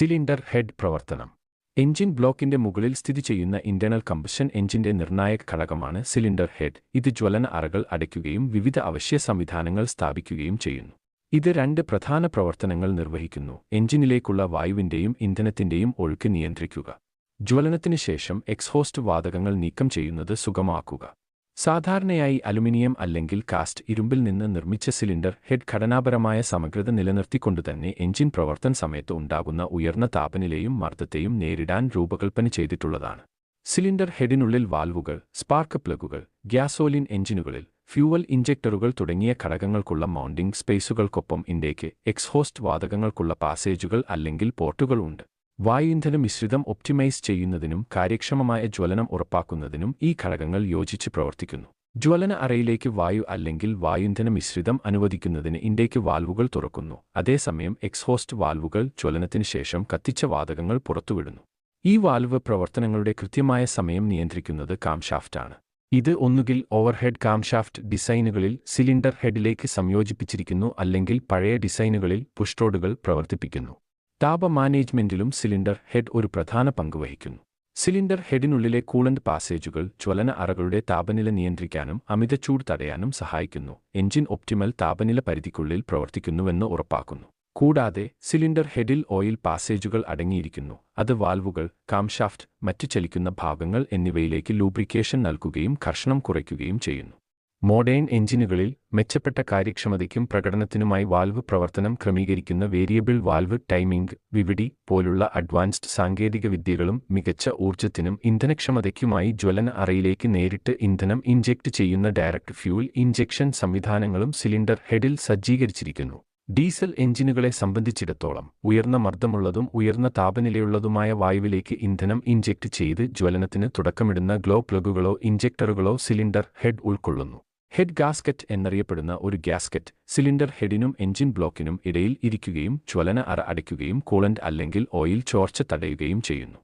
Cylinder head പ്രവർത്തനം. Engine ബ്ലോക്കിന്റെ മുകളിൽ സ്ഥിതി ചെയ്യുന്ന ഇന്റേണൽ കമ്പഷൻ എഞ്ചിന്റെ നിർണായക ഘടകമാണ് സിലിണ്ടർ ഹെഡ്. ഇത് ജ്വലന അറകൾ അടയ്ക്കുകയും വിവിധ അവശ്യ സംവിധാനങ്ങൾ സ്ഥാപിക്കുകയും ചെയ്യുന്നു. ഇത് രണ്ട് പ്രധാന പ്രവർത്തനങ്ങൾ നിർവഹിക്കുന്നു. എഞ്ചിനിലേക്കുള്ള വായുവിന്റെയും ഇന്ധനത്തിന്റെയും ഒഴുക്ക് നിയന്ത്രിക്കുക. ജ്വലനത്തിന് ശേഷം എക്സ്ഹോസ്റ്റ് വാതകങ്ങൾ നീക്കം ചെയ്യുന്നത് സുഗമാക്കുക. സാധാരണയായി അലുമിനിയം അല്ലെങ്കിൽ കാസ്റ്റ് ഇരുമ്പിൽ നിന്ന് നിർമ്മിച്ച സിലിണ്ടർ ഹെഡ് ഘടനാപരമായ സമഗ്രത നിലനിർത്തിക്കൊണ്ടുതന്നെ എഞ്ചിൻ പ്രവർത്തന സമയത്ത് ഉണ്ടാകുന്ന ഉയർന്ന താപനിലയും മർദ്ദത്തെയും നേരിടാൻ രൂപകൽപ്പന ചെയ്തിട്ടുള്ളതാണ്. സിലിണ്ടർ ഹെഡിനുള്ളിൽ വാൽവുകൾ സ്പാർക്ക് പ്ലഗുകൾ ഗ്യാസോലിൻ എഞ്ചിനുകളിൽ ഫ്യൂവൽ ഇഞ്ചക്ടറുകൾ തുടങ്ങിയ ഘടകങ്ങൾക്കുള്ള മൗണ്ടിംഗ് സ്പേസുകൾക്കൊപ്പം ഇന്ത്യയ്ക്ക് എക്സ്ഹോസ്റ്റ് വാതകങ്ങൾക്കുള്ള പാസേജുകൾ അല്ലെങ്കിൽ പോർട്ടുകൾ ഉണ്ട് വായു ഇന്ധന മിശ്രിതം ഒപ്റ്റിമൈസ് ചെയ്യുന്നതിനും കാര്യക്ഷമമായ ജ്വലനം ഉറപ്പാക്കുന്നതിനും ഈ ഘടകങ്ങൾ യോജിച്ച് പ്രവർത്തിക്കുന്നു. ജ്വലന അറയിലേക്ക് വായു അല്ലെങ്കിൽ വായുന്ധന മിശ്രിതം അനുവദിക്കുന്നതിന് ഇൻഡേക്ക് വാൽവുകൾ തുറക്കുന്നു. അതേസമയം എക്സ്ഹോസ്റ്റ് വാൽവുകൾ ജ്വലനത്തിന് ശേഷം കത്തിച്ച വാതകങ്ങൾ പുറത്തുവിടുന്നു. ഈ വാൽവ് പ്രവർത്തനങ്ങളുടെ കൃത്യമായ സമയം നിയന്ത്രിക്കുന്നത് കാംഷാഫ്റ്റാണ്. ഇത് ഒന്നുകിൽ ഓവർഹെഡ് കാംഷാഫ്റ്റ് ഡിസൈനുകളിൽ സിലിണ്ടർ ഹെഡിലേക്ക് സംയോജിപ്പിച്ചിരിക്കുന്നു അല്ലെങ്കിൽ പഴയ ഡിസൈനുകളിൽ പുഷ്ട്രോഡുകൾ പ്രവർത്തിപ്പിക്കുന്നു. താപ മാനേജ്മെന്റിലും സിലിണ്ടർ ഹെഡ് ഒരു പ്രധാന പങ്ക് വഹിക്കുന്നു. സിലിണ്ടർ ഹെഡിനുള്ളിലെ കൂളന്റ് പാസേജുകൾ ജ്വലന അറകളുടെ താപനില നിയന്ത്രിക്കാനും അമിത ചൂട് തടയാനും സഹായിക്കുന്നു. എഞ്ചിൻ ഒപ്റ്റിമൽ താപനില പരിധിക്കുള്ളിൽ പ്രവർത്തിക്കുന്നുവെന്ന് ഉറപ്പാക്കുന്നു. കൂടാതെ സിലിണ്ടർ ഹെഡിൽ ഓയിൽ പാസേജുകൾ അടങ്ങിയിരിക്കുന്നു. അത് വാൽവുകൾ കാംഷാഫ്റ്റ് മറ്റ് ചലിക്കുന്ന ഭാഗങ്ങൾ എന്നിവയിലേക്ക് ലൂബ്രിക്കേഷൻ നൽകുകയും ഘർഷണം കുറയ്ക്കുകയും ചെയ്യുന്നു. മോഡേൺ എഞ്ചിനുകളിൽ മെച്ചപ്പെട്ട കാര്യക്ഷമതയ്ക്കും പ്രകടനത്തിനുമായി വാൽവ് പ്രവർത്തനം ക്രമീകരിക്കുന്ന വേരിയബിൾ വാൽവ് ടൈമിംഗ് വിവിഡി പോലുള്ള അഡ്വാൻസ്ഡ് സാങ്കേതിക വിദ്യകളും മികച്ച ഊർജത്തിനും ഇന്ധനക്ഷമതയ്ക്കുമായി ജ്വലന അറയിലേക്ക് നേരിട്ട് ഇന്ധനം ഇഞ്ചെക്ട് ചെയ്യുന്ന ഡയറക്ട് ഫ്യൂൽ ഇഞ്ചക്ഷൻ സംവിധാനങ്ങളും സിലിണ്ടർ ഹെഡിൽ സജ്ജീകരിച്ചിരിക്കുന്നു. ഡീസൽ എഞ്ചിനുകളെ സംബന്ധിച്ചിടത്തോളം ഉയർന്ന മർദ്ദമുള്ളതും ഉയർന്ന താപനിലയുള്ളതുമായ വായുവിലേക്ക് ഇന്ധനം ഇഞ്ചെക്ട് ചെയ്ത് ജ്വലനത്തിന് തുടക്കമിടുന്ന ഗ്ലോ പ്ലഗുകളോ ഇഞ്ചക്ടറുകളോ സിലിണ്ടർ ഹെഡ് ഉൾക്കൊള്ളുന്നു. ഹെഡ് ഗാസ്കറ്റ് എന്നറിയപ്പെടുന്ന ഒരു ഗ്യാസ്കറ്റ് സിലിണ്ടർ ഹെഡിനും എഞ്ചിൻ ബ്ലോക്കിനും ഇടയിൽ ഇരിക്കുകയും ജ്വലന അറ അടയ്ക്കുകയും കൂളന്റ് അല്ലെങ്കിൽ ഓയിൽ ചോർച്ച തടയുകയും ചെയ്യുന്നു.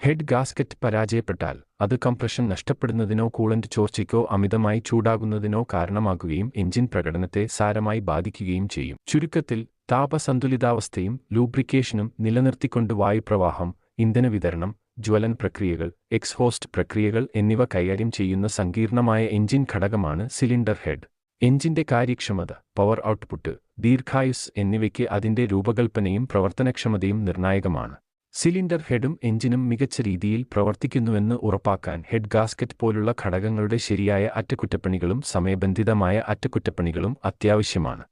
ഹെഡ് ഗാസ്കറ്റ് പരാജയപ്പെട്ടാൽ അത് കംപ്രഷൻ നഷ്ടപ്പെടുന്നതിനോ കൂളന്റ് ചോർച്ചയ്ക്കോ അമിതമായി ചൂടാകുന്നതിനോ കാരണമാകുകയും എഞ്ചിൻ പ്രകടനത്തെ സാരമായി ബാധിക്കുകയും ചെയ്യും. ചുരുക്കത്തിൽ താപസന്തുലിതാവസ്ഥയും ലൂബ്രിക്കേഷനും നിലനിർത്തിക്കൊണ്ട് വായുപ്രവാഹം ഇന്ധന വിതരണം ജ്വലൻ പ്രക്രിയകൾ എക്സ്ഹോസ്റ്റ് പ്രക്രിയകൾ എന്നിവ കൈകാര്യം ചെയ്യുന്ന സങ്കീർണമായ എഞ്ചിൻ ഘടകമാണ് സിലിണ്ടർ ഹെഡ്. എഞ്ചിന്റെ കാര്യക്ഷമത പവർ ഔട്ട്പുട്ട് ദീർഘായുസ് എന്നിവയ്ക്ക് അതിന്റെ രൂപകൽപ്പനയും പ്രവർത്തനക്ഷമതയും നിർണായകമാണ്. സിലിണ്ടർ ഹെഡും എഞ്ചിനും മികച്ച രീതിയിൽ പ്രവർത്തിക്കുന്നുവെന്ന് ഉറപ്പാക്കാൻ ഹെഡ് ഗാസ്കറ്റ് പോലുള്ള ഘടകങ്ങളുടെ ശരിയായ അറ്റകുറ്റപ്പണികളും സമയബന്ധിതമായ അറ്റകുറ്റപ്പണികളും അത്യാവശ്യമാണ്.